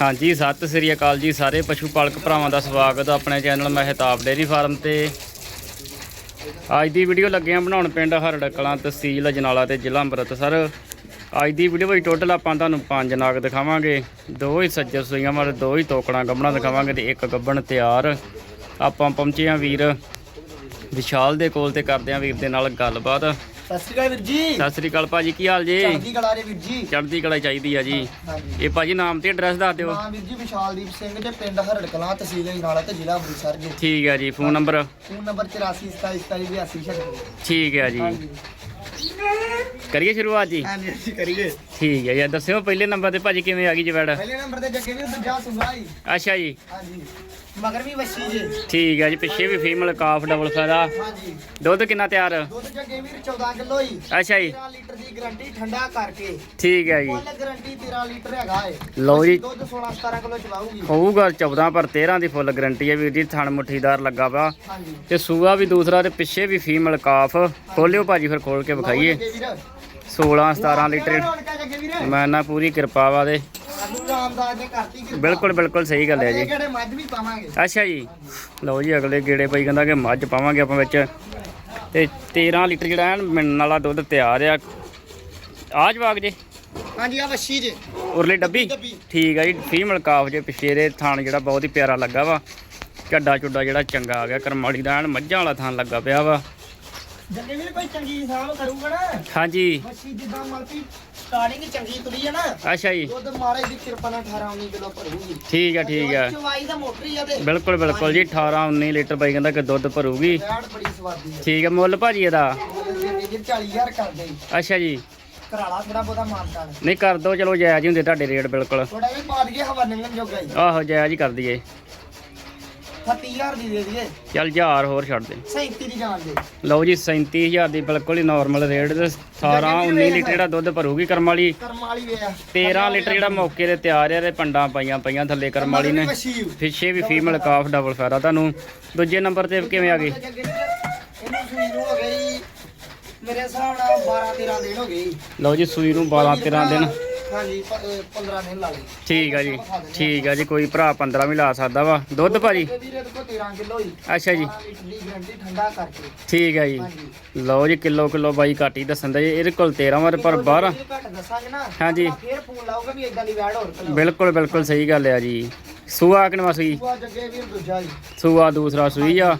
ਹਾਂਜੀ, ਸਤਿ ਸ੍ਰੀ ਅਕਾਲ ਜੀ ਸਾਰੇ। ਪਸ਼ੂ ਪਾਲਕ ਭਰਾਵਾਂ ਦਾ ਸਵਾਗਤ ਹੈ ਆਪਣੇ ਚੈਨਲ ਮਹਿਤਾਬ ਡੇਅਰੀ ਫਾਰਮ ਤੇ। ਅੱਜ ਦੀ ਵੀਡੀਓ ਲੱਗੇ ਆ ਬਣਾਉਣ ਪਿੰਡ ਹਰੜ ਕਲਾਂ ਤਹਿਸੀਲ ਅਜਨਾਲਾ ਤੇ ਜ਼ਿਲ੍ਹਾ ਅੰਮ੍ਰਿਤਸਰ। ਅੱਜ ਦੀ ਵੀਡੀਓ ਵਿੱਚ ਟੋਟਲ ਆਪਾਂ ਤੁਹਾਨੂੰ ਪੰਜ ਨਾਗ ਦਿਖਾਵਾਂਗੇ। ਦੋ ਹੀ ਸੱਜਰ ਸੂਈਆਂ ਵਾਲੇ, ਦੋ ਹੀ ਤੋਕੜਾਂ ਗੱਬਣਾ ਦਿਖਾਵਾਂਗੇ ਤੇ ਇੱਕ ਗੱਬਣ ਤਿਆਰ। ਆਪਾਂ ਪਹੁੰਚੇ ਆ ਵੀਰ ਵਿਸ਼ਾਲ ਦੇ ਕੋਲ ਤੇ ਕਰਦੇ ਆ ਵੀਰ ਦੇ ਨਾਲ ਗੱਲਬਾਤ। ਸਤਿ ਸ਼੍ਰੀ ਅਕਾਲ ਵੀਰ ਜੀ। ਸਤਿ ਸ੍ਰੀ ਅਕਾਲ ਭਾਜੀ ਕੀ ਹਾਲ ਜੀ? ਚੜ੍ਹਦੀ ਕਲਾ ਦੇ ਵੀਰ ਜੀ। ਚੜ੍ਹਦੀ ਕਲਾ ਚਾਹੀਦੀ ਆ ਜੀ। ਹਾਂਜੀ। ਇਹ ਭਾਜੀ ਨਾਮ ਤੇ ਐਡਰੈਸ ਦੱਸ ਦਿਓ। ਨਾਮ ਵੀਰ ਜੀ ਵਿਸ਼ਾਲਦੀਪ ਸਿੰਘ ਤੇ ਪਿੰਡ ਹਰੜ ਕਲਾਂ ਤਹਿਸੀਲ ਅਜਨਾਲਾ ਤੇ ਜ਼ਿਲ੍ਹਾ ਅੰਮ੍ਰਿਤਸਰ ਜੀ। ਠੀਕ ਹੈ ਜੀ ਫੋਨ ਨੰਬਰ? ਫੋਨ ਨੰਬਰ 84272782 ਠੀਕ ਹੈ ਜੀ। ਹਾਂਜੀ। ਕਰੀਏ ਸ਼ੁਰੂਆਤ ਜੀ? ਹਾਂਜੀ ਅਸੀਂ ਕਰੀਏ। ਠੀਕ ਹੈ ਜੀ ਦੱਸਿਓ ਪਹਿਲੇ ਨੰਬਰ ਤੇ ਭਾਜੀ ਕਿਵੇਂ ਆ ਗਈ ਜਵੜ? ਪਹਿਲੇ ਨੰਬਰ ਤੇ ਜੱਗੇ ਵੀ ਦੂਜਾ ਸੁਗਾ ਜੀ। ਅੱਛਾ ਜੀ। ਹਾਂਜੀ। ਮਗਰ ਵੀ ਵੱਛੀ ਜੀ। ਠੀਕ ਹੈ ਜੀ ਪਿੱਛੇ ਵੀ ਫੀਮੇਲ ਕਾਫ ਡਬਲ ਫਾਇਦਾ। ਹਾਂਜੀ। ਦੁੱਧ ਕਿੰਨਾ ਤਿਆਰ? ਦੁੱਧ ਜੱਗੇ ਵੀਰ 14 ਕਿਲੋ ਹੀ। ਅੱਛਾ ਜੀ। 13 ਲੀਟਰ ਦੀ ਗਾਰੰਟੀ ਠੰਡਾ ਕਰਕੇ। ਠੀਕ ਹੈ ਜੀ। ਫੁੱਲ ਗਾਰੰਟੀ 13 ਲੀਟਰ ਹੈਗਾ ਏ। ਲਓ ਜੀ। ਦੁੱਧ 16 17 ਕਿਲੋ ਚਲਾਊਗੀ। ਹੋਊਗਾ 14 ਪਰ 13 ਦੀ ਫੁੱਲ ਗਰੰਟੀ ਹੈ ਵੀਰ ਜੀ ਥਣ ਮੁੱਠੀਦਾਰ ਲੱਗਾ ਵਾ। ਹਾਂਜੀ। ਤੇ ਸੂਆ ਵੀ ਦੂਸਰਾ ਤੇ ਪਿੱਛੇ ਵੀ ਫੀਮੇਲ ਕਾਫ। ਖੋਲਿਓ ਭਾਜੀ ਫਿਰ ਖੋਲ ਕੇ ਵਿਖਾਈਏ। ਜੱਗੇ ਵੀਰ। 16 17 ਲੀਟਰ। ਮੈਂ ਨਾ ਪੂਰੀ ਕਿਰਪਾ ਵਾ ਦੇ। ਸਾਨੂੰ ਰਾਮਦਾਸ ਨੇ ਕਰਤੀ ਕਿਰਪਾ ਬਿਲਕੁਲ ਬਿਲਕੁਲ ਸਹੀ ਗੱਲ ਹੈ ਜੀ। ਕਿਹੜੇ ਮੱਝ ਵੀ ਪਾਵਾਂਗੇ। ਅੱਛਾ ਜੀ। ਲਓ ਜੀ ਅਗਲੇ ਗੇੜੇ ਪਈ ਕਹਿੰਦਾ ਕਿ ਮੱਝ ਪਾਵਾਂਗੇ ਆਪਾਂ ਵਿੱਚ। ਤੇ 13 ਲੀਟਰ ਜਿਹੜਾ ਐਨ ਮਿਲਣ ਵਾਲਾ ਦੁੱਧ ਤਿਆਰ ਆ। ਆ ਜਵਾਕ ਜੇ। ਹਾਂਜੀ ਆ ਵੱਛੀ ਜੇ। ਉਰਲੀ ਡੱਬੀ? ਡੱਬੀ। ਠੀਕ ਆ ਜੀ ਫੀਮੇਲ ਕਾਫ ਜੇ ਪਿੱਛੇ ਦੇ ਥਾਣ ਜਿਹੜਾ ਬਹੁਤ ਹੀ ਪਿਆਰਾ ਲੱਗਾ ਵਾ। ਚੱਡਾ ਚੁੱਡਾ ਜਿਹੜਾ ਚੰਗਾ ਆ ਗਿਆ ਕਰਮਾਲੀ ਦਾ ਐਨ ਮੱਝਾਂ ਵਾਲਾ ਥਾਣ ਲੱਗਾ ਪਿਆ ਵਾ। ਜੱਗੇ ਵੀਰ ਕੋਈ ਚੰਗੀ ਹਿਸਾਬ ਕਰੂਗਾ ਨਾ? ਹਾਂਜੀ। ਵੱਛੀ ਜਿੱਦਾਂ ਮਲਕੀ ਸਟਾਰਟਿੰਗ ਚੰਗੀ ਤੁਰੀ ਹੈ ਨਾ। ਅੱਛਾ ਜੀ। ਦੁੱਧ ਮਾਰੇ ਦੀ ਕਿਰਪਾ ਨਾਲ 18 19 ਕਿਲੋ ਭਰੂਗੀ। ਠੀਕ ਆ ਠੀਕ ਆ। ਚਵਾਈ ਦਾ ਮੋਟਰ ਹੀ ਆ ਤੇ ਬਿਲਕੁਲ ਬਿਲਕੁਲ ਜੀ 18 19 ਲੀਟਰ ਬਾਈ ਕਹਿੰਦਾ ਕਿ ਦੁੱਧ ਭਰੂਗੀ। ਬੜੀ ਸਵਾਦੀ ਹੈ ਠੀਕ ਆ ਮੁੱਲ ਭਾਜੀ ਇਹਦਾ? ਇਹ 40000 ਕਰਦੇ। ਜੀ ਅੱਛਾ ਜੀ। ਕਰਾਲਾ ਥੋੜਾ ਮਾਨਤਾ ਨੇ ਨਹੀਂ ਕਰ ਦੋ ਚਲੋ ਜਾਇਜ਼ ਹੀ ਹੁੰਦੇ ਤੁਹਾਡੇ ਰੇਟ ਬਿਲਕੁਲ। ਥੋੜਾ ਜਿਹਾ ਪਾ ਦਈਏ ਹਵਾ ਨਿੰਗਣ ਜੋਗਾ ਜੀ ਆਹੋ ਜਾਇਜ਼ ਹੀ ਕਰ ਦਈਏ। 30000 ਦੀ ਦੇ ਦਈਏ। ਚੱਲ 1000 ਹੋਰ ਛੱਡ ਦੇ। 37 ਦੀ ਜਾਣ ਦੇ। ਲਓ ਜੀ 37000 ਦੀ ਬਿਲਕੁਲ ਹੀ ਨਾਰਮਲ ਰੇਟ ਤੇ 18 19 ਲੀਟਰ ਜਿਹੜਾ ਦੁੱਧ ਭਰੂਗੀ ਕਰਮ ਵਾਲੀ। ਕਰਮ ਵਾਲੀ ਵੇ ਆ। 13 ਲੀਟਰ ਜਿਹੜਾ ਮੌਕੇ ਤੇ ਤਿਆਰ ਆ ਤੇ ਪੰਡਾਂ ਪਾਈਆਂ ਪਈਆਂ ਥੱਲੇ ਕਰਮ ਵਾਲੀ ਨੇ। ਪਿੱਛੇ ਵੀ ਫੀਮੇਲ ਕਾਫ ਡਬਲ ਫਾਇਦਾ ਤੁਹਾਨੂੰ। ਦੂਜੇ ਨੰਬਰ ਤੇ ਕਿਵੇਂ ਆ ਗਈ? ਇਹਨੂੰ ਸੂਈ ਨੂੰ ਹੋ ਗਈ ਮੇਰੇ ਹਿਸਾਬ ਨਾਲ 12 13 ਦਿਨ ਹੋ ਗਏ। ਲਓ ਜੀ ਸੂਈ ਨੂੰ 12 13 ਦਿਨ। ਹਾਂਜੀ ਪ- ਅਹ 15 ਦਿਨ ਲਾ ਲਏ ਠੀਕ ਆ ਜੀ ਠੀਕ ਆ ਜੀ ਕੋਈ ਭਰਾ 15 ਵੀ ਲਾ ਸਕਦਾ ਵਾ। ਦੁੱਧ ਭਾਜੀ? ਤੇ ਵੀਰੇ ਦੇਖੋ 13 ਕਿਲੋ ਹੀ। ਅੱਛਾ ਜੀ। 12 ਲੀਟਰ ਦੀ ਗਰੰਟੀ ਠੰਡਾ ਕਰਕੇ। ਠੀਕ ਆ ਜੀ। ਲਓ ਜੀ ਕਿਲੋ ਕਿਲੋ ਬਾਈ ਘੱਟ ਹੀ ਦੱਸਣ ਦਾ। ਜੀ ਇਹਦੇ ਕੋਲ 13 ਵਾਰ ਪਰ 12 ਜੇ ਘੱਟ ਦੱਸਾਂਗੇ ਨਾ ਹਾਂਜੀ। ਤਾਂ ਫੇਰ ਫੋਨ ਲਾਊਗਾ ਵੀ ਇਦਾਂ ਦੀ ਵੈੜ ਹੋਰ ਕਲੋ ਬਿਲਕੁਲ ਬਿਲਕੁਲ ਸਹੀ ਗੱਲ ਆ ਜੀ। ਸੂਆ ਕਿਨਵਾ ਸੂਈ? ਉਹ ਜੱਗੇ ਵੀਰ ਦੂਜਾ ਜੀ। ਸੂਆ ਦੂਸਰਾ ਸੂਈ ਆ।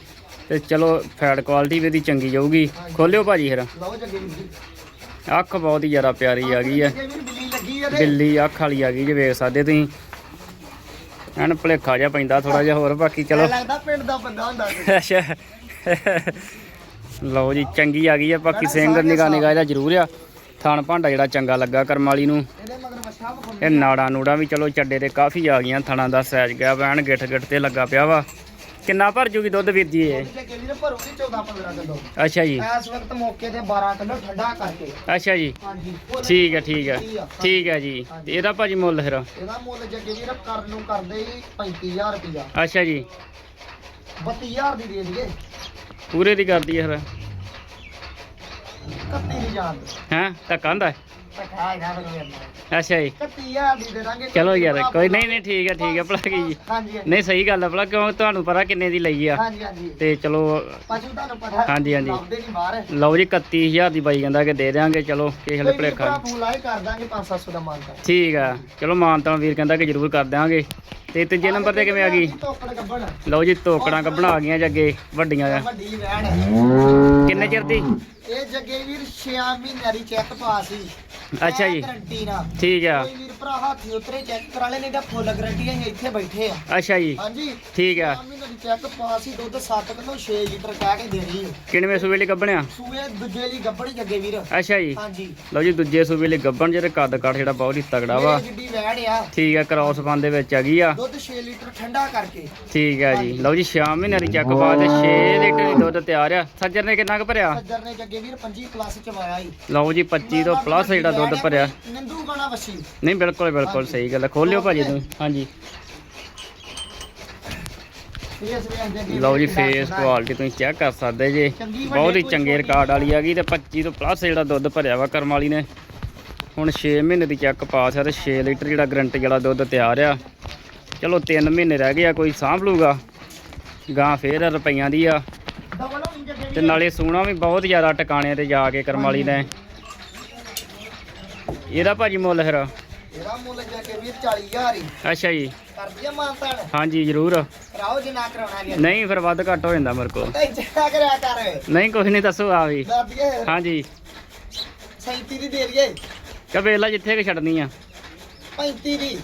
ਤੇ ਚਲੋ ਫੈਟ ਕੁਆਲਿਟੀ ਵੀ ਇਹਦੀ ਚੰਗੀ ਜਾਊਗੀ। ਖੋਲਿਓ ਭਾਜੀ ਫਿਰ। ਲਓ ਜੱਗੇ ਵੀਰ ਜੀ। ਅੱਖ ਬਹੁਤ ਹੀ ਜ਼ਿਆਦਾ ਪਿਆਰੀ ਆ ਗਈ ਆ। ਜੱਗੇ ਵੀਰ ਬਿੱਲੀ ਆ ਤੇ। ਬਿੱਲੀ ਅੱਖ ਵਾਲੀ ਆ ਗਈ ਜੇ ਵੇਖ ਸਕਦੇ ਤੁਸੀਂ। ਐਨ ਭਲੇਖਾ ਜਿਹਾ ਪੈਂਦਾ ਥੋੜਾ ਜਿਹਾ ਹੋਰ ਬਾਕੀ ਚਲੋ। ਲੱਗਦਾ ਪਿੰਡ ਦਾ ਬੰਦਾ ਹੁੰਦਾ। ਅੱਛਾ। ਲਓ ਜੀ ਚੰਗੀ ਆ ਗਈ ਆ ਬਾਕੀ ਸਿੰਘ ਨਿਗਾ ਨਿਗਾ ਇਹਦਾ ਜ਼ਰੂਰ ਆ। ਥਣ ਭਾਂਡਾ ਜਿਹੜਾ ਚੰਗਾ ਲੱਗਾ ਕਰਮ ਵਾਲੀ ਨੂੰ। ਇਹਦੇ ਇਹ ਨਾੜਾ ਨੂੜਾ ਵੀ ਚਲੋ ਚੱਡੇ ਤੇ ਕਾਫੀ ਆ ਗਈਆਂ ਥਣਾਂ ਦਾ ਸਾਈਜ਼ ਗਿਆ ਵੈਣ ਗਿੱਠ ਗਿੱਠ ਤੇ ਲੱਗਾ ਪਿਆ ਵਾ। ਕਿੰਨਾ ਭਰ ਜੂਗੀ ਦੁੱਧ ਵੀਰ ਜੀ ਇਹ? ਵੀਰ ਭਰੂਗੀ 14 15 ਕਿਲੋ। ਅੱਛਾ ਜੀ। ਇਸ ਵਕਤ ਮੌਕੇ ਤੇ 12 ਕਿਲੋ ਠੰਡਾ ਕਰਕੇ। ਅੱਛਾ ਜੀ। ਹਾਂਜੀ। ਉਹ ਠੀਕ ਹੈ ਠੀਕ ਹੈ। ਠੀਕ ਹੈ ਜੀ। ਤੇ ਇਹਦਾ ਭਾਜੀ ਮੁੱਲ ਫਿਰ? ਇਹਦਾ ਮੁੱਲ ਜੱਗੇ ਵੀਰ ਕਰਨ ਨੂੰ ਕਰਦੇ ਹੀ 35000 ਰੁਪਇਆ। ਅੱਛਾ ਜੀ। 32000 ਦੀ ਦੇ ਦਈਏ। ਪੂਰੇ ਦੀ ਕਰਦੀ ਹੈ ਫਿਰ। 31 ਦੀ ਜਾਣ। ਹੈਂ? ਧੱਕਾ ਹੁੰਦਾ ਫਿਰ ਅੱਛਾ ਜੀ। 31000 ਦੀ ਦੇ ਦਾਂਗੇ ਚਲੋ ਯਾਰ ਕੋਈ ਨਹੀਂ ਨਹੀਂ ਠੀਕ ਹੈ ਠੀਕ ਹੈ ਭਲਾ ਕੀ ਜੀ। ਹਾਂਜੀ ਨਹੀਂ ਸਹੀ ਗੱਲ ਹੈ ਭਲਾ ਕਿਉਂ ਤੁਹਾਨੂੰ ਪਤਾ ਕਿੰਨੇ ਦੀ ਲਈ ਆ। ਹਾਂਜੀ ਹਾਂਜੀ। ਤੇ ਚਲੋ ਪਸ਼ੂ ਤੁਹਾਨੂੰ ਪਤਾ ਹਾਂਜੀ, ਹਾਂਜੀ। ਲਓ ਜੀ 31000 ਦੀ ਬਾਈ ਕਹਿੰਦਾ ਕਿ ਦੇ ਦਿਆਂਗੇ ਚਲੋ ਕਿਸੇ ਭਰਾ ਭਲੇਖਾ ਫੋਨ ਲਾਏ ਕਰ ਦਾਂਗੇ 5-700 ਦਾ ਮਾਲ ਕਰ ਠੀਕ ਆ ਚਲੋ ਮਾਨਤਾਂ ਵੀਰ ਕਹਿੰਦਾ ਕਿ ਜ਼ਰੂਰ ਕਰ ਦਿਆਂਗੇ। ਤੇ ਤੀਜੇ ਨੰਬਰ ਤੇ ਕਿਵੇਂ ਆ ਗਈ? ਲਓ ਜੀ ਤੋਕੜਾਂ ਕੱਢਣਾ ਆ ਗਈਆਂ ਜੀ ਅੱਗੇ ਵੱਡੀਆਂ ਆ। ਕਿੰਨੇ ਚਿਰ ਦੀ? ਇਹ ਜੱਗੇ ਵੀਰ 6 ਮਹੀਨਿਆਂ ਦੀ ਚੈੱਕ ਪਾਸ ਸੀ। ਅੱਛਾ ਜੀ। ਗਰੰਟੀ ਨਾਲ। ਠੀਕ ਆ। ਕੋਈ ਵੀਰ ਭਰਾ ਹੱਥੀ ਉਤਰੇ ਚੈੱਕ ਕਰਾ ਲੈ ਨਹੀਂ ਤਾਂ ਫੁੱਲ ਗਰੰਟੀ ਅਸੀਂ ਇੱਥੇ ਬੈਠੇ ਆ। ਅੱਛਾ ਜੀ। ਹਾਂਜੀ। ਠੀਕ ਆ। 6 ਮਹੀਨਿਆਂ ਦੀ ਚੈੱਕ ਪਾਸ ਦੁੱਧ 7 ਕਿਲੋ 6 ਲੀਟਰ ਕਹਿ ਕੇ ਦੇਣੀ ਹੈ। ਕਿੰਨਵੇਂ ਸੂਬੇ ਲਈ ਗੱਬਣਿਆ ਸੂਏ ਦੂਜੇ ਲਈ ਗੱਬੜੀ ਜੱਗੇ ਵੀਰ। ਅੱਛਾ ਜੀ। ਹਾਂਜੀ। ਲਓ ਜੀ ਦੂਜੇ ਸੂਬੇ ਲਈ ਗੱਬਣ ਜਿਹੜੇ ਕੱਦ ਕਾਠ ਜਿਹੜਾ ਬਹੁਤ ਹੀ ਤਗੜਾ ਵਾ। ਜਿੱਡੀ ਵੈਣ ਆ। ਠੀਕ ਆ ਕ੍ਰਾਸ ਬੰਦ ਦੇ ਵਿੱਚ ਆ ਗਈ ਆ। ਦੁੱਧ 6 ਲੀਟਰ ਠੰਡਾ ਕਰਕੇ। ਠੀਕ ਆ ਜੀ। ਲਓ ਜੀ 6 ਮਹੀਨਿਆਂ ਦੀ ਚੱਕ ਬਾਅਦ 6 ਲੀਟਰ ਦੀ ਦੁੱਧ ਤਿਆਰ ਆ। ਸੱਜਰ ਨੇ ਕਿੰਨਾ ਕੁ ਭਰਿਆ? ਸੱਜਰ ਨੇ ਜੱਗੇ ਵੀਰ 25 ਪਲੱਸ ਚ ਵਾਇਆ ਹੀ ਲਓ ਜੀ 25 ਤੋਂ ਪਲੱਸ ਜਿਹੜਾ ਦੁੱਧ ਭਰਿਆ। ਨਿੰਦੂ ਗਾਣਾ ਵਸੀ। ਨਹੀਂ ਬਿਲਕੁਲ ਬਿਲਕੁਲ ਸਹੀ ਗੱਲ ਹੈ। ਖੋਲਿਓ ਭਾਜੀ ਤੁਸੀਂ। ਹਾਂਜੀ। ਲਓ ਜੀ ਫੇਸ। ਕੁਆਲਿਟੀ ਤੁਸੀਂ ਚੈੱਕ ਕਰ ਸਕਦੇ ਜੇ। ਬਹੁਤ ਹੀ ਚੰਗੇ ਰਿਕਾਰਡ ਵਾਲੀ ਆ ਗਈ ਤੇ 25 ਤੋਂ ਪਲੱਸ ਜਿਹੜਾ ਦੁੱਧ ਭਰਿਆ ਵਾ ਕਰਮ ਵਾਲੀ ਨੇ। ਹੁਣ 6 ਮਹੀਨੇ ਦੀ ਚੈੱਕ ਪਾਸ ਆ ਤੇ 6 ਲੀਟਰ ਜਿਹੜਾ ਗਰੰਟੀ ਵਾਲਾ ਦੁੱਧ ਤਿਆਰ ਆ। ਚਲੋ 3 ਮਹੀਨੇ ਰਹਿ ਗਏ ਆ ਕੋਈ ਸਾਂਭ ਲੂਗਾ ਗਾਂ ਫੇਰ ਰੁਪਈਆਂ ਦੀ ਆ। ਤੇ ਨਾਲੇ ਸੋਨਾ ਵੀ ਬਹੁਤ ਜ਼ਿਆਦਾ ਟਿਕਾਣੇ ਤੇ ਜਾ ਕੇ ਕਰਮ ਵਾਲੀ ਨੇ। ਇਹਦਾ ਭਾਜੀ ਮੁੱਲ ਫਿਰ? ਇਹਦਾ ਮੁੱਲ ਜੱਗੇ ਵੀਰ 40000 ਹੀ। ਅੱਛਾ ਜੀ। ਕਰ ਦਈਏ ਮਾਨਤਾਨ ਹਾਂਜੀ ਜ਼ਰੂਰ। ਕਰਾਓ ਜਿੰਨਾ ਕਰਾਉਣਾ ਗਿਆ ਨਹੀਂ ਫਿਰ ਵੱਧ ਘੱਟ ਹੋ ਜਾਂਦਾ ਮੇਰੇ ਕੋਲ। ਚਾ ਕਰਿਆ ਕਰ। ਨਹੀਂ ਕੁਝ ਨਹੀਂ ਦੱਸੋ ਆ ਵੀ। ਹਾਂਜੀ। 37 ਦੀ ਦੇ ਦਈਏ। ਕਬੇਲਾ ਜਿੱਥੇ ਕਿ ਛੱਡਣੀ ਆ। 35 ਦੀ।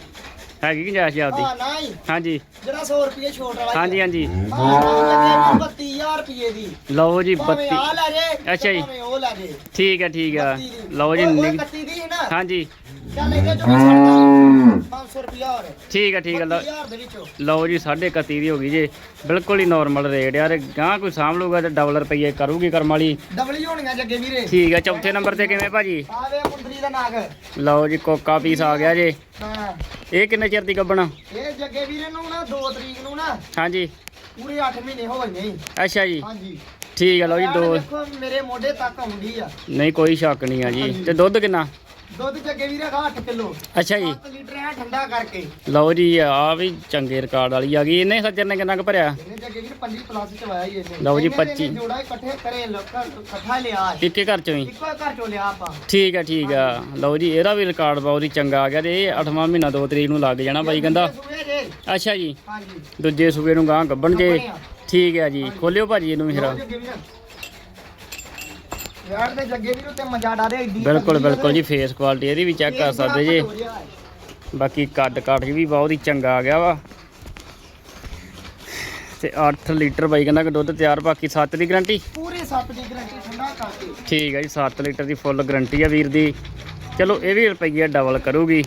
ਹੈਗੀ ਗੁੰਜਾਇਸ਼ ਜੀ ਆਪਦੀ? ਹਾਂ ਨਹੀਂ। ਹਾਂਜੀ। ਜਿਹੜਾ 100 ਰੁਪਏ ਛੋਟ ਵਾਲਾ ਹਾਂਜੀ ਹਾਂਜੀ। ਹਾਂ ਜੱਗੇ 32000 ਰੁਪਏ ਦੀ। ਲਓ ਜੀ ਭਾਵੇਂ 32 ਆ ਲੈ ਜੇ ਅੱਛਾ ਜੀ। ਭਾਵੇਂ ਉਹ ਲੈ ਜੇ। ਠੀਕ ਹੈ ਠੀਕ ਆ। 32 ਦੀ। ਲਓ ਜੀ ਉਹ- ਉਹ ਨਿੱਘ- 31 ਦੀ ਸੀ ਨਾ ਹਾਂਜੀ। ਚੱਲ ਇਹਦੇ ਚੋਂ ਵੀ ਛੱਡਦਾ 500 ਰੁਪਿਆ ਹੋਰ। ਠੀਕ ਹੈ ਠੀਕ ਹੈ ਲਓ। 32000 ਦੇ ਵਿੱਚੋਂ। ਲਓ ਜੀ 31 ਦੀ ਹੋ ਗਈ ਜੇ। ਬਿਲਕੁਲ ਹੀ ਨਾਰਮਲ ਰੇਟ ਯਾਰ ਗਾਂ ਕੋਈ ਸਾਂਭ ਲੂਗਾ ਤੇ ਡਬਲ ਰੁਪਈਏ ਕਰੂਗੀ ਕਰਮ ਵਾਲੀ। ਡਬਲ ਹੀ ਹੋਣੀਆਂ ਜੱਗੇ ਵੀਰੇ। ਠੀਕ ਹੈ ਚੌਥੇ ਨੰਬਰ ਤੇ ਕਿਵੇਂ ਭਾਜੀ? ਆਵੇ ਮੁੰਦਰੀ ਦਾ ਨਾਗ। ਲਓ ਜੀ ਕੋਕਾ ਪੀਸ ਆ ਗਿਆ ਜੇ। ਹਾਂ। ਇਹ ਕਿੰਨੇ ਚਿਰ ਦੀ ਗੱਬਣਾ? ਇਹ ਜੱਗੇ ਵੀਰੇ ਨੂੰ ਨਾ 2 ਤਰੀਕ ਨੂੰ ਨਾ। ਹਾਂਜੀ। ਪੂਰੇ 8 ਮਹੀਨੇ ਹੋ ਗਏ ਨੇ। ਅੱਛਾ ਜੀ। ਹਾਂਜੀ। ਠੀਕ ਹੈ ਲਓ ਜੀ ਦੋ। ਦੇਖੋ ਮੇਰੇ ਮੋਢੇ ਤੱਕ ਆਉਂਦੀ ਆ। ਨਹੀਂ ਕੋਈ ਸ਼ੱਕ ਨਹੀਂ ਆ ਜੀ। ਤੇ ਦੁੱਧ ਕਿੰਨਾ? ਦੁੱਧ ਜੱਗੇ ਵੀਰੇ ਦਾ 8 ਕਿਲੋ। ਅੱਛਾ ਜੀ। 7 ਲੀਟਰ ਹੈ ਠੰਡਾ ਕਰਕੇ। ਲਓ ਜੀ ਆ ਵੀ ਚੰਗੇ ਰਿਕਾਰਡ ਵਾਲੀ ਆ ਗਈ। ਇਹਨੇ ਸੱਜਰ ਨੇ ਕਿੰਨਾ ਕੁ ਭਰਿਆ? ਇਹਨੇ ਜੱਗੇ ਵੀਰੇ 25 ਪਲੱਸ ਚ ਵਾਇਆ ਹੀ ਇਹਨੇ। ਲਓ ਜੀ, ਇਹਨੇ- 25 ਇਹਨੇ ਜੋੜਾ ਇਕੱਠੇ ਕਰੇ ਲੋਕਾਂ ਇਕੱਠਾ ਲਿਆ। ਇੱਕੇ ਘਰ ਚੋਂ ਹੀ? ਇੱਕੋ ਹੀ ਘਰ ਚੋਂ ਲਿਆ ਆਪਾਂ। ਠੀਕ ਹੈ ਠੀਕ ਆ। ਲਓ ਜੀ ਇਹਦਾ ਵੀ ਰਿਕਾਰਡ ਬਹੁਤ ਹੀ ਚੰਗਾ ਆ ਗਿਆ ਤੇ ਇਹ 8ਵਾਂ ਮਹੀਨਾ 2 ਤਰੀਕ ਨੂੰ ਲੱਗ ਜਾਣਾ ਬਾਈ ਕਹਿੰਦਾ। ਸੂਏ ਜੇ। ਅੱਛਾ ਜੀ। ਹਾਂਜੀ। ਦੂਜੇ ਸੂਬੇ ਨੂੰ ਗਾਂ ਗੱਬਣ ਜੇ ਗੱਭਣ ਆ। ਠੀਕ ਹੈ ਜੀ ਖੋਲਿਓ ਭਾਜੀ ਇਹਨੂੰ ਵੀ ਫਿਰ। ਜੱਗੇ ਵੀਰੇ। ਯਾਰ ਦੇ ਜੱਗੇ ਵੀਰੇ ਉੱਤੇ ਮਜਾ ਡਾਦੇ ਏਡੀ ਬਿਲਕੁਲ ਬਿਲਕੁਲ ਜੀ ਫੇਸ ਕੁਆਲਿਟੀ ਇਹਦੀ ਵੀ ਚੈੱਕ ਕਰ ਸਕਦੇ ਜੇ। ਬਾਕੀ ਕੱਦ ਕਾਠ ਵੀ ਬਹੁਤ ਹੀ ਚੰਗਾ ਆ ਗਿਆ ਵਾ। ਤੇ 8 ਲੀਟਰ ਬਾਈ ਕਹਿੰਦਾ ਕਿ ਦੁੱਧ ਤਿਆਰ ਬਾਕੀ 7 ਦੀ ਗਰੰਟੀ ਪੂਰੇ 7 ਦੀ ਗਰੰਟੀ ਠੰਡਾ ਕਰਕੇ। ਠੀਕ ਹੈ ਜੀ 7 ਲੀਟਰ ਦੀ ਫੁੱਲ ਗਰੰਟੀ ਆ ਵੀਰ ਦੀ। ਚਲੋ ਇਹ ਵੀ ਰੁਪਈਆ ਡਬਲ ਕਰੂਗੀ।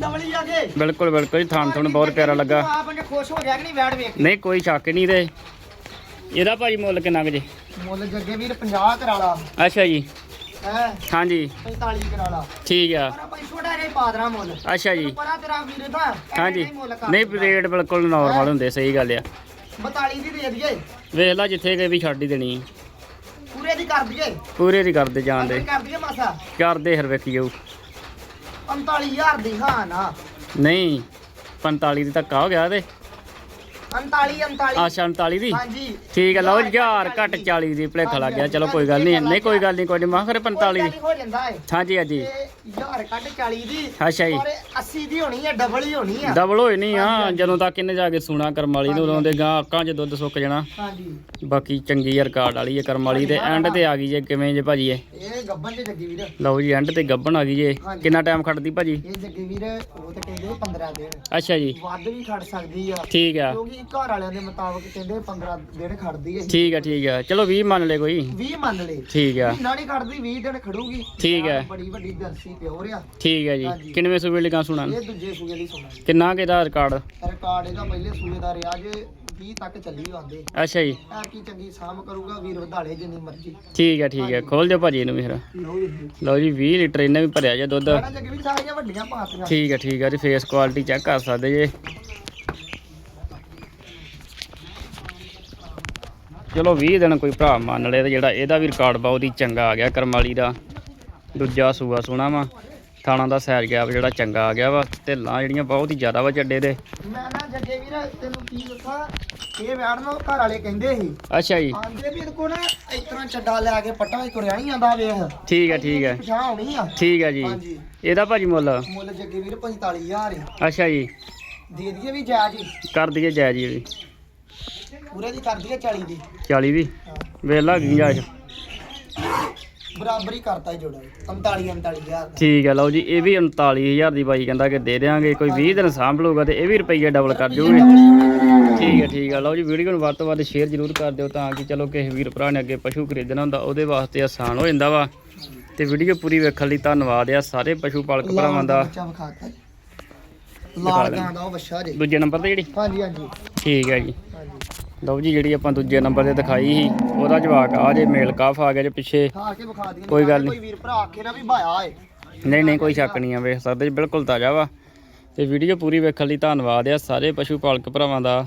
ਡਬਲੀ ਆ ਕੇ। ਬਿਲਕੁਲ ਬਿਲਕੁਲ ਜੀ ਥਾਣ ਥੁਣ ਬਹੁਤ ਪਿਆਰਾ ਲੱਗਾ। ਆਪ ਨੇ ਖੁਸ਼ ਹੋ ਗਿਆ ਕਿ ਨਹੀਂ ਵੈੜ ਵੇਖ ਕੇ? ਨਹੀਂ ਕੋਈ ਸ਼ੱਕ ਨਹੀਂ ਤੇ ਇਹਦਾ ਭਾਜੀ ਮੁੱਲ ਕਿੰਨਾ ਕੁ ਜੇ? ਮੁੱਲ ਜੱਗੇ ਵੀਰ 50 ਕਰਾਲਾ ਅੱਛਾ ਜੀ। ਹੈ? ਹਾਂਜੀ। 45 ਕਰਾਲਾ ਠੀਕ ਆ। ਪਰ ਆਪਾਂ ਛੋਟਾ ਜਿਹਾ ਪਾਦਰਾ ਮੁੱਲ। ਅੱਛਾ ਜੀ। ਪਰਾ ਤੇਰਾ ਵੀਰ ਦਾ ਹਾਂਜੀ। ਨਹੀਂ। ਰੇਟ ਬਿਲਕੁਲ ਨਾਰਮਲ ਹੁੰਦੇ ਸਹੀ ਗੱਲ ਆ। 42 ਦੀ ਦੇ ਦਈਏ। ਵੇਖ ਲਾ ਜਿੱਥੇ ਗਏ ਵੀ ਛੱਡ ਹੀ ਦੇਣੀ ਪੂਰੇ ਦੀ ਕਰ ਦਈਏ। ਪੂਰੇ ਦੀ ਕਰਦੇ ਜਾਂਦੇ ਕਰ ਦਈਏ ਮਾਸਾ। ਕਰਦੇ ਹਰ ਵੇਖੀ ਜਾਊ। 45000 ਦੀ ਹਾਂ ਨਾ। ਨਹੀਂ 45 ਦੀ ਧੱਕਾ ਹੋ ਗਿਆ ਤੇ। 39 39 ਅੱਛਾ 39 ਦੀ? ਹਾਂਜੀ। ਠੀਕ ਹੈ ਲਓ ਜੀ, ਹਜ਼ਾਰ ਘੱਟ 40 ਦੀ ਭਲੇਖਾ ਲੱਗ ਗਿਆ। ਚਲੋ ਕੋਈ ਗੱਲ ਨਹੀਂ ਨਹੀਂ ਕੋਈ ਗੱਲ ਨਹੀਂ ਕੋਈ ਨਹੀਂ ਮਾਂ ਖਰੇ 45 ਦੀ ਹੋ ਜਾਂਦਾ ਹੈ ਹਾਂਜੀ ਹਾਂਜੀ। ਤੇ ਹਜ਼ਾਰ ਕੱਢ 40 ਦੀ ਅੱਛਾ ਜੀ। ਪਰ 80 ਦੀ ਹੋਣੀ ਹੈ ਡਬਲ ਹੀ ਹੋਣੀ ਆ। ਡਬਲ ਹੋਏ ਨਹੀਂ ਆ ਜਦੋਂ ਤੱਕ ਇਹਨੇ ਜਾ ਕੇ ਸੂਣਾ ਕਰਮ ਵਾਲੀ ਨੂੰ ਉਦੋਂ ਦੇ ਗਾਂ ਅੱਖਾਂ 'ਚ ਦੁੱਧ ਸੁੱਕ ਜਾਣਾ। ਹਾਂਜੀ। ਬਾਕੀ ਚੰਗੀ ਰਿਕਾਰਡ ਵਾਲੀ ਹੈ ਕਰਮ ਵਾਲੀ ਤੇ ਐਂਡ ਤੇ ਆ ਗਈ ਜੇ ਕਿਵੇਂ ਜੇ ਭਾਜੀ ਇਹ? ਇਹ ਗੱਬਨ ਚ ਜੱਗੀ ਵੀਰ। ਲਓ ਜੀ ਐਂਡ ਤੇ ਗੱਬਣ ਆ ਗਈ ਜੇ। ਕਿੰਨਾ ਟਾਈਮ ਖੜਦੀ ਭਾਜੀ? ਇਹ ਜੱਗੀ ਵੀਰ ਉਹ ਤੇ ਕਹਿੰਦੇ 15 ਦਿਨ। ਅੱਛਾ ਜੀ। ਵੱਧ ਵੀ ਖੜ ਸਕਦੀ ਆ। ਠੀਕ ਆ। ਕਿਉਂਕਿ ਘਰ ਵਾਲਿਆਂ ਦੇ ਮੁਤਾਬਕ ਕਹਿੰਦੇ 15 ਦਿਨ ਖੜਦੀ ਹੈ ਠੀਕ ਆ ਠੀਕ ਆ। ਚਲੋ 20 ਮੰਨ ਲੈ ਕੋਈ। 20 ਮੰਨ ਲਏ। ਠੀਕ ਆ। ਮਹੀਨਾ ਨਹੀਂ ਖੜਦੀ 20 ਦਿਨ ਖੜੂਗੀ। ਠੀਕ ਹੈ। ਬੜੀ ਵੱਡੀ ਜਰਸੀ ਪਿਓਰ ਆ ਠੀਕ ਆ ਜੀ। ਕਿੰਨਵੇਂ ਸੂਬੇ ਲਈ ਗਾਂ ਸੁਣਾ ਇਹ ਦੂਜੇ ਸੂਏ ਦੀ ਸੁਣਾ ਕਿੰਨਾ ਕਿਦਾ ਰਿਕਾਰਡ ਰਿਕਾਰਡ ਇਹਦਾ ਪਹਿਲੇ ਸੂਏ ਦਾ ਰਿਹਾ ਜੇ 20 ਤੱਕ ਚੱਲੀ ਆਂਦੇ ਅੱਛਾ ਜੀ। ਯਾਰ ਕੀ ਚੰਗੀ ਸਾਮ ਕਰੂਗਾ ਵੀਰ ਵਧਾਲੇ ਜਿੰਨੀ ਮਰਜ਼ੀ। ਠੀਕ ਆ ਠੀਕ ਆ। ਖੋਲ ਦਿਓ ਭਾਜੀ ਇਹਨੂੰ ਵੀ ਫਿਰ। ਲੋ ਜੀ। ਲਓ ਜੀ 20 ਲੀਟਰ ਇਹਨੇ ਵੀ ਭਰਿਆ ਜੇ ਦੁੱਧ। ਠੀਕ ਆ ਠੀਕ ਆ। ਜੀ ਫੇਸ ਕੁਆਲਿਟੀ ਚੈੱਕ ਕਰ ਸਕਦੇ ਜੇ। ਚਲੋ 20 ਦਿਨ ਕੋਈ ਭਰਾ ਮੰਨ ਲਏ ਤੇ ਜਿਹੜਾ ਇਹਦਾ ਵੀ ਰਿਕਾਰਡ ਬਹੁਤ ਹੀ ਚੰਗਾ ਆ ਗਿਆ ਕਰਮਾਲੀ ਦਾ। ਦੂਜਾ ਸੂਆ ਸੋਹਣਾ ਵਾ ਥਾਣਾ ਦਾ ਸੈਰ ਗਿਆ ਜਿਹੜਾ ਚੰਗਾ ਆ ਗਿਆ ਵਾ ਢਿੱਲਾਂ ਜਿਹੜੀਆਂ ਬਹੁਤ ਹੀ ਜ਼ਿਆਦਾ ਵਾ ਚੱਡੇ ਦੇ। ਮੈਂ ਨਾ ਜੱਗੇ ਵੀਰ ਤੈਨੂੰ ਕੀ ਦੱਸਾਂ ਇਹ ਵੈੜ ਨੂੰ ਘਰ ਵਾਲੇ ਕਹਿੰਦੇ ਸੀ। ਅੱਛਾ ਜੀ। ਆਂਦੇ ਵੀ ਇਹਦੇ ਕੋਲ ਨਾ ਇਸ ਤਰ੍ਹਾਂ ਚੱਡਾ ਲੈ ਕੇ ਪੱਟਾ ਹੀ ਤੁਰਿਆ ਨਹੀਂ ਆਂਦਾ ਵੇਖ। ਠੀਕ ਆ ਠੀਕ ਪਛਾਣ ਆ। ਠੀਕ ਆ ਜੀ। ਇਹਦਾ ਭਾਜੀ ਮੁੱਲ? ਮੁੱਲ ਜੱਗੇ ਵੀਰ 45000 ਆ। ਅੱਛਾ ਜੀ। ਦੇ ਦਈਏ ਵੀ ਜਾਇਜ਼ ਹੀ। ਕਰ ਦਈਏ ਜੈ ਜੀ ਵੀ। ਪੂਰੇ ਦੀ ਕਰ ਦਈਏ 40 ਦੀ। 40 ਦੀ? ਹਾਂ। ਵੇਲਾ ਗੁੰਜਾਇਸ਼ ਬਰਾਬਰ ਕਰਤਾ ਜੋੜਾ 45 49000 ਠੀਕ ਹੈ ਲਓ ਜੀ ਇਹ ਵੀ 39000 ਦੀ ਬਾਈ ਕਹਿੰਦਾ ਕਿ ਦੇ ਦੇਾਂਗੇ ਕੋਈ 20 ਦਿਨ ਸਾਂਭ ਲਊਗਾ ਤੇ ਇਹ ਵੀ ਰੁਪਈਆ ਡਬਲ ਕਰ ਜੂਗੇ। ਠੀਕ ਹੈ ਠੀਕ ਹੈ ਲਓ ਜੀ ਵੀਡੀਓ ਨੂੰ ਵੱਧ ਤੋਂ ਵੱਧ ਸ਼ੇਅਰ ਜ਼ਰੂਰ ਕਰ ਦਿਓ ਤਾਂ ਕਿ ਚਲੋ ਕਿਸੇ ਵੀਰ ਭਰਾ ਨੇ ਅੱਗੇ ਪਸ਼ੂ ਖਰੀਦਣਾ ਹੁੰਦਾ ਉਹਦੇ ਵਾਸਤੇ ਆਸਾਨ ਹੋ ਜਾਂਦਾ ਵਾ। ਤੇ ਵੀਡੀਓ ਪੂਰੀ ਵੇਖਣ ਲਈ ਧੰਨਵਾਦ ਆ ਸਾਰੇ ਪਸ਼ੂ ਪਾਲਕ ਭਰਾਵਾਂ ਦਾ। ਜੀ। ਲਾਲ ਗਾਂ ਦਾ ਉਹ ਵੱਛਾ ਜੀ। ਦੂਜੇ ਨੰਬਰ ਤੇ ਜਿਹੜੀ? ਹਾਂਜੀ ਹਾਂਜੀ। ਠੀਕ ਹੈ ਜੀ। ਹਾਂਜੀ। ਲਓ ਜੀ ਜਿਹੜੀ ਆਪਾਂ ਦੂਜੇ ਨੰਬਰ ਤੇ ਦਿਖਾਈ ਸੀ ਉਹਦਾ ਜਵਾਕ ਆ ਜੇ ਮੇਲ ਕਾਫ ਆ ਗਿਆ ਜੇ ਪਿੱਛੇ। ਕੋਈ ਗੱਲ ਕੋਈ ਵੀਰ ਭਰਾ ਆਖੇ ਨਾ ਵੀ ਭਾਇਆ ਏ ਨਹੀਂ ਨਹੀਂ ਕੋਈ ਸ਼ੱਕ ਨਹੀਂ ਆ ਵੇਖ ਸਕਦੇ ਜੀ ਬਿਲਕੁਲ ਤਾਜ਼ਾ ਵਾ। ਤੇ ਵੀਡੀਓ ਪੂਰੀ ਵੇਖਣ ਲਈ ਧੰਨਵਾਦ ਆ ਸਾਰੇ ਪਸ਼ੂ ਪਾਲਕ ਭਰਾਵਾਂ ਦਾ।